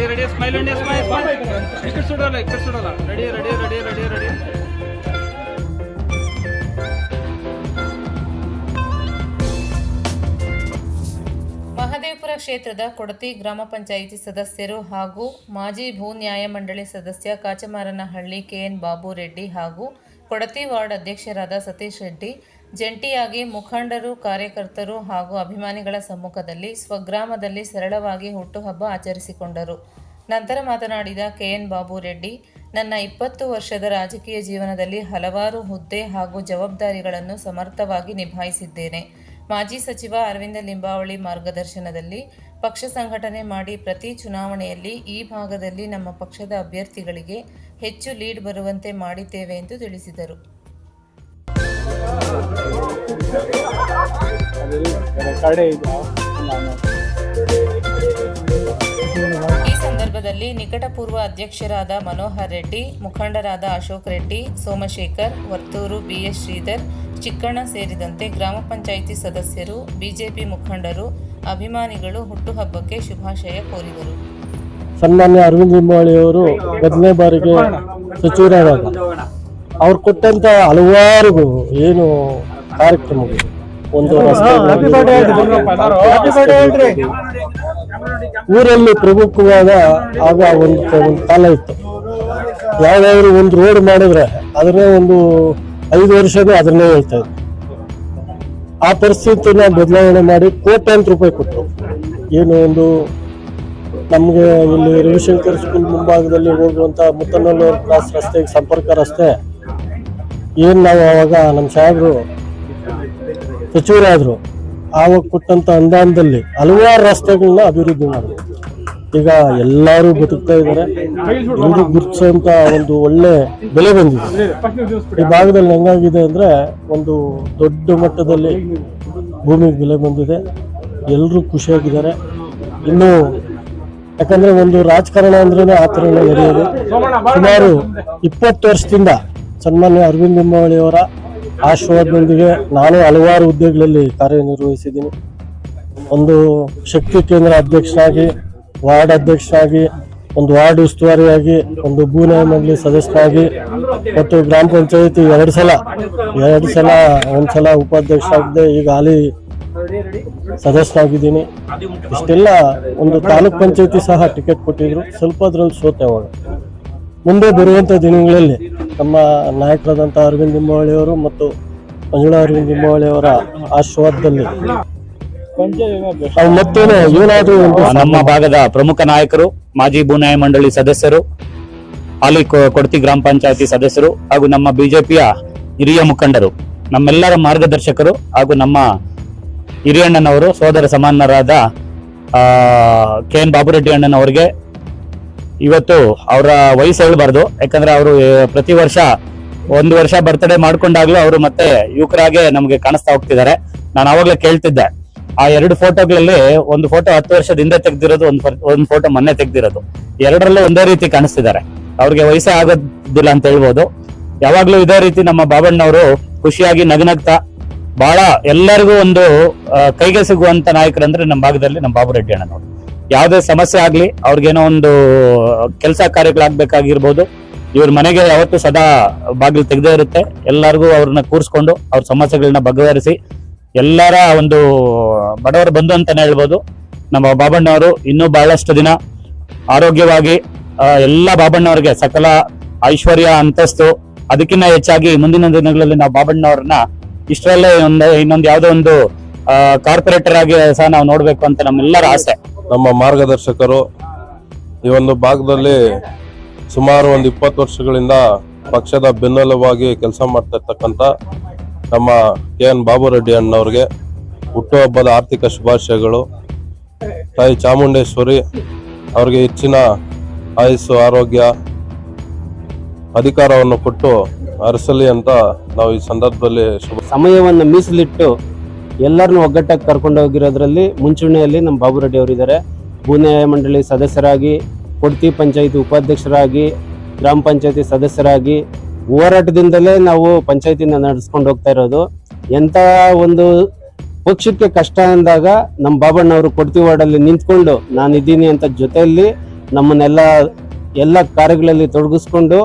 Ready ready smile India smile smile ಇಕ್ಕಿ ಸುಡೋಲ್ಲ ಇಕ್ಕಿ ಸುಡೋಲ್ಲ ready ready ready ready ready Mahadevapura ಕ್ಷೇತ್ರದ ಕೊಡತಿ ಗ್ರಾಮ ಪಂಚಾಯಿತಿ ಸದಸ್ಯರು ಹಾಗೂ ಮಾಜಿ ಭೂ ನ್ಯಾಯ ಮಂಡಳಿ ಸದಸ್ಯ ಕಾಚಮಾರನಹಳ್ಳಿ ಕೆಎನ್ ಬಾಬು ರೆಡ್ಡಿ ಹಾಗೂ ಕೊಡತಿ ವಾರ್ಡ್ ಅಧ್ಯಕ್ಷರಾದ ಸತೀಶ್ ರೆಡ್ಡಿ ಜಂಟಿಯಾಗಿ ಮುಖಂಡರು, ಕಾರ್ಯಕರ್ತರು ಹಾಗೂ ಅಭಿಮಾನಿಗಳ ಸಮ್ಮುಖದಲ್ಲಿ ಸ್ವಗ್ರಾಮದಲ್ಲಿ ಸರಳವಾಗಿ ಹುಟ್ಟುಹಬ್ಬ ಆಚರಿಸಿಕೊಂಡರು. ನಂತರ ಮಾತನಾಡಿದ ಕೆಎನ್ ಬಾಬು ರೆಡ್ಡಿ, ನನ್ನ ಇಪ್ಪತ್ತು ವರ್ಷದ ರಾಜಕೀಯ ಜೀವನದಲ್ಲಿ ಹಲವಾರು ಹುದ್ದೆ ಹಾಗೂ ಜವಾಬ್ದಾರಿಗಳನ್ನು ಸಮರ್ಥವಾಗಿ ನಿಭಾಯಿಸಿದ್ದೇನೆ. ಮಾಜಿ ಸಚಿವ ಅರವಿಂದ ಲಿಂಬಾವಳಿ ಮಾರ್ಗದರ್ಶನದಲ್ಲಿ ಪಕ್ಷ ಸಂಘಟನೆ ಮಾಡಿ ಪ್ರತಿ ಚುನಾವಣೆಯಲ್ಲಿ ಈ ಭಾಗದಲ್ಲಿ ನಮ್ಮ ಪಕ್ಷದ ಅಭ್ಯರ್ಥಿಗಳಿಗೆ ಹೆಚ್ಚು ಲೀಡ್ ಬರುವಂತೆ ಮಾಡಿದ್ದೇವೆ ಎಂದು ತಿಳಿಸಿದರು. ಈ ಸಂದರ್ಭದಲ್ಲಿ ನಿಕಟಪೂರ್ವ ಅಧ್ಯಕ್ಷರಾದ ಮನೋಹರ್ ರೆಡ್ಡಿ ಮುಖಂಡರಾದ ಅಶೋಕ್ ರೆಡ್ಡಿ ಸೋಮಶೇಖರ್ ವರ್ತೂರು ಬಿಎಸ್ ಶ್ರೀಧರ್ ಚಿಕ್ಕಣ್ಣ ಸೇರಿದಂತೆ ಗ್ರಾಮ ಪಂಚಾಯಿತಿ ಸದಸ್ಯರು ಬಿಜೆಪಿ ಮುಖಂಡರು ಅಭಿಮಾನಿಗಳು ಹುಟ್ಟುಹಬ್ಬಕ್ಕೆ ಶುಭಾಶಯ ಕೋರಿದರು. ಸನ್ಮಾನ್ಯ ಅರವಿಂದ್ ಲಿಂಬಾವಳಿಯವರು ಮೊದಲನೇ ಬಾರಿಗೆ ಸಚಿವರಾದಾಗ. ಅವ್ರು ಕೊಟ್ಟಂತ ಹಲವಾರು ಏನು ಕಾರ್ಯಕ್ರಮಗಳು. ಒಂದು ರಸ್ತೆ ಊರಲ್ಲಿ ಪ್ರಮುಖವಾದ ಆಗ ಒಂದು ಒಂದು ಕಾಲ ಇತ್ತು. ಯಾವ್ದಾದ್ರು ಒಂದು ರೋಡ್ ಮಾಡಿದ್ರೆ ಅದನ್ನೇ ಒಂದು ಐದು ವರ್ಷನೂ ಅದನ್ನೇ ಹೇಳ್ತಾ ಇದ್ರು. ಆ ಪರಿಸ್ಥಿತಿನ ಬದಲಾವಣೆ ಮಾಡಿ ಕೋಟ್ಯಾಂತರ ರೂಪಾಯಿ ಕೊಟ್ಟರು. ಏನು ಒಂದು ನಮಗೆ ಇಲ್ಲಿ ರವಿಶಂಕರ್ ಸ್ಕೂಲ್ ಮುಂಭಾಗದಲ್ಲಿ ಹೋಗುವಂಥ ಮುತ್ತನಲ್ಲೂರು ಕ್ರಾಸ್ ರಸ್ತೆಗೆ ಸಂಪರ್ಕ ರಸ್ತೆ ಏನ್ ನಾವು ಅವಾಗ ನಮ್ಮ ಸಾಹೇಬರು ಸಚಿವರಾದ್ರು, ಆವಾಗ ಕೊಟ್ಟಂತ ಅನುದಾನದಲ್ಲಿ ಹಲವಾರು ರಸ್ತೆಗಳನ್ನ ಅಭಿವೃದ್ಧಿ ಮಾಡಿದ್ರು. ಈಗ ಎಲ್ಲರೂ ಬದುಕ್ತಾ ಇದ್ದಾರೆ. ಎಲ್ಲರೂ ಗುರುತಿಸುವಂತ ಒಂದು ಒಳ್ಳೆ ಬೆಲೆ ಬಂದಿದೆ. ಈ ಭಾಗದಲ್ಲಿ ಹೆಂಗಾಗಿದೆ ಅಂದ್ರೆ ಒಂದು ದೊಡ್ಡ ಮಟ್ಟದಲ್ಲಿ ಭೂಮಿಗೆ ಬೆಲೆ ಬಂದಿದೆ. ಎಲ್ಲರೂ ಖುಷಿಯಾಗಿದ್ದಾರೆ. ಇನ್ನು ಯಾಕಂದ್ರೆ ಒಂದು ರಾಜಕಾರಣ ಅಂದ್ರೇ ಆ ನಡೆಯೋದು. ಸುಮಾರು ಇಪ್ಪತ್ತು ವರ್ಷದಿಂದ ಸನ್ಮಾನ್ಯ ಅರವಿಂದ್ ಲಿಂಬಾವಳಿಯವರ ಆಶೀರ್ವಾದದೊಂದಿಗೆ ನಾನು ಹಲವಾರು ಹುದ್ದೆಗಳಲ್ಲಿ ಕಾರ್ಯನಿರ್ವಹಿಸಿದ್ದೀನಿ. ಒಂದು ಶಕ್ತಿ ಕೇಂದ್ರ ಅಧ್ಯಕ್ಷರಾಗಿ, ವಾರ್ಡ್ ಅಧ್ಯಕ್ಷರಾಗಿ, ಒಂದು ವಾರ್ಡ್ ಉಸ್ತುವಾರಿಯಾಗಿ, ಒಂದು ಭೂ ನ್ಯಾಯ ಮಂಡಳಿ ಮತ್ತು ಗ್ರಾಮ ಪಂಚಾಯತಿ ಎರಡು ಸಲ ಎರಡು ಸಲ ಒಂದ್ಸಲ ಉಪಾಧ್ಯಕ್ಷ ಈಗ ಹಾಲಿ ಸದಸ್ಯರಾಗಿದ್ದೀನಿ. ಇಷ್ಟೆಲ್ಲ ಒಂದು ತಾಲೂಕ್ ಪಂಚಾಯತಿ ಸಹ ಟಿಕೆಟ್ ಕೊಟ್ಟಿದ್ರು. ಸ್ವಲ್ಪ ಅದ್ರಲ್ಲಿ ಸೋತೆ ಮುಂದೆ ಬರುವಂತ ದಿನಗಳಲ್ಲಿ ನಮ್ಮ ನಾಯಕರಾದಂಥ ಅರವಿಂದ್ ಲಿಂಬಾವಳಿಯವರು ಮತ್ತು ಮಂಜುಳಾ ಅರವಿಂದ್ ಲಿಂಬಾವಳಿಯವರ ಆಶೀರ್ವಾದದಲ್ಲಿ. ನಮ್ಮ ಭಾಗದ ಪ್ರಮುಖ ನಾಯಕರು, ಮಾಜಿ ಭೂ ನ್ಯಾಯ ಮಂಡಳಿ ಸದಸ್ಯರು, ಹಾಲಿ ಕೊಡತಿ ಗ್ರಾಮ ಪಂಚಾಯತಿ ಸದಸ್ಯರು ಹಾಗೂ ನಮ್ಮ ಬಿಜೆಪಿಯ ಹಿರಿಯ ಮುಖಂಡರು, ನಮ್ಮೆಲ್ಲರ ಮಾರ್ಗದರ್ಶಕರು ಹಾಗೂ ನಮ್ಮ ಹಿರಿಯಣ್ಣನವರು, ಸೋದರ ಸಮಾನರಾದ ಕೆ ಎನ್ ಬಾಬುರೆಡ್ಡಿ ಅಣ್ಣನವರಿಗೆ ಇವತ್ತು ಅವರ ವಯಸ್ಸು ಹೇಳಬಾರ್ದು. ಯಾಕಂದ್ರೆ ಅವರು ಪ್ರತಿ ವರ್ಷ ಒಂದು ವರ್ಷ ಬರ್ತ್ಡೇ ಮಾಡ್ಕೊಂಡಾಗ್ಲೂ ಅವರು ಮತ್ತೆ ಯುವಕರಾಗೆ ನಮಗೆ ಕಾಣಿಸ್ತಾ ಹೋಗ್ತಿದ್ದಾರೆ. ನಾನು ಅವಾಗಲೇ ಕೇಳ್ತಿದ್ದೆ. ಆ ಎರಡು ಫೋಟೋಗಳಲ್ಲಿ ಒಂದು ಫೋಟೋ ಹತ್ತು ವರ್ಷದ ಹಿಂದೆ ತೆಗ್ದಿರೋದು, ಒಂದು ಒಂದು ಫೋಟೋ ಮೊನ್ನೆ ತೆಗ್ದಿರೋದು. ಎರಡರಲ್ಲೂ ಒಂದೇ ರೀತಿ ಕಾಣಿಸ್ತಿದ್ದಾರೆ. ಅವ್ರಿಗೆ ವಯಸ್ಸೇ ಆಗೋದಿಲ್ಲ ಅಂತ ಹೇಳ್ಬೋದು. ಯಾವಾಗ್ಲೂ ಇದೇ ರೀತಿ ನಮ್ಮ ಬಾಬಣ್ಣವರು ಖುಷಿಯಾಗಿ ನಗನಗ್ತಾ ಬಹಳ ಎಲ್ಲರಿಗೂ ಒಂದು ಕೈಗೆ ಸಿಗುವಂತ ನಾಯಕರಂದ್ರೆ ನಮ್ಮ ಭಾಗದಲ್ಲಿ ನಮ್ಮ ಬಾಬು ರೆಡ್ಡಿ ಅಣ್ಣನವರು ಯಾವುದೇ ಸಮಸ್ಯೆ ಆಗಲಿ, ಅವ್ರಿಗೇನೋ ಒಂದು ಕೆಲಸ ಕಾರ್ಯಗಳಾಗಬೇಕಾಗಿರ್ಬೋದು. ಇವ್ರ ಮನೆಗೆ ಯಾವತ್ತೂ ಸದಾ ಬಾಗಿಲು ತೆಗೆದೇ ಇರುತ್ತೆ. ಎಲ್ಲರಿಗೂ ಅವ್ರನ್ನ ಕೂರಿಸ್ಕೊಂಡು ಅವ್ರ ಸಮಸ್ಯೆಗಳನ್ನ ಬಗೆಹರಿಸಿ, ಎಲ್ಲರ ಒಂದು ಬಡವರ ಬಂಧು ಅಂತಾನೆ ಹೇಳ್ಬೋದು. ನಮ್ಮ ಬಾಬಣ್ಣವರು ಇನ್ನೂ ಬಹಳಷ್ಟು ದಿನ ಆರೋಗ್ಯವಾಗಿ ಎಲ್ಲ ಬಾಬಣ್ಣವ್ರಿಗೆ ಸಕಲ ಐಶ್ವರ್ಯ, ಅಂತಸ್ತು ಅದಕ್ಕಿಂತ ಹೆಚ್ಚಾಗಿ ಮುಂದಿನ ದಿನಗಳಲ್ಲಿ ನಾವು ಬಾಬಣ್ಣವ್ರನ್ನ ಇಷ್ಟರಲ್ಲೇ ಒಂದು, ಇನ್ನೊಂದು ಯಾವುದೋ ಒಂದು ಕಾರ್ಪೊರೇಟರ್ ಆಗಿ ಸಹ ನಾವು ನೋಡ್ಬೇಕು ಅಂತ ನಮ್ಮೆಲ್ಲರ ಆಸೆ. ನಮ್ಮ ಮಾರ್ಗದರ್ಶಕರು ಈ ಒಂದು ಭಾಗದಲ್ಲಿ ಸುಮಾರು ಒಂದು ಇಪ್ಪತ್ತು ವರ್ಷಗಳಿಂದ ಪಕ್ಷದ ಬೆನ್ನೆಲುಬಾಗಿ ಕೆಲಸ ಮಾಡ್ತಿರ್ತಕ್ಕಂಥ ನಮ್ಮ ಕೆ ಎನ್ ಬಾಬುರೆಡ್ಡಿ ಅಣ್ಣವ್ರಿಗೆ ಹುಟ್ಟುಹಬ್ಬದ ಆರ್ಥಿಕ ಶುಭಾಶಯಗಳು. ತಾಯಿ ಚಾಮುಂಡೇಶ್ವರಿ ಅವ್ರಿಗೆ ಹೆಚ್ಚಿನ ಆಯಸ್ಸು, ಆರೋಗ್ಯ, ಅಧಿಕಾರವನ್ನು ಕೊಟ್ಟು ಅರಸಲಿ ಅಂತ ನಾವು ಈ ಸಂದರ್ಭದಲ್ಲಿ ಸಮಯವನ್ನು ಮೀಸಲಿಟ್ಟು ಎಲ್ಲರನ್ನೂ ಒಗ್ಗಟ್ಟಾಗಿ ಕರ್ಕೊಂಡು ಹೋಗಿರೋದ್ರಲ್ಲಿ ಮುಂಚೂಣಿಯಲ್ಲಿ ನಮ್ಮ ಬಾಬು ರೆಡ್ಡಿ ಅವರಿದ್ದಾರೆ. ಭೂ ನ್ಯಾಯ ಮಂಡಳಿ ಸದಸ್ಯರಾಗಿ, ಕೊಡ್ತಿ ಪಂಚಾಯಿತಿ ಉಪಾಧ್ಯಕ್ಷರಾಗಿ, ಗ್ರಾಮ ಪಂಚಾಯತಿ ಸದಸ್ಯರಾಗಿ ಹೋರಾಟದಿಂದಲೇ ನಾವು ಪಂಚಾಯತಿನ ನಡೆಸ್ಕೊಂಡು ಹೋಗ್ತಾ ಇರೋದು. ಎಂಥ ಒಂದು ಪಕ್ಷಕ್ಕೆ ಕಷ್ಟ ಅಂದಾಗ ನಮ್ಮ ಬಾಬಣ್ಣವರು ಕೊಡ್ತಿ ವಾರ್ಡಲ್ಲಿ ನಿಂತ್ಕೊಂಡು ನಾನು ಇದ್ದೀನಿ ಅಂತ ಜೊತೆಯಲ್ಲಿ ನಮ್ಮನ್ನೆಲ್ಲ ಎಲ್ಲ ಕಾರ್ಯಗಳಲ್ಲಿ ತೊಡಗಿಸ್ಕೊಂಡು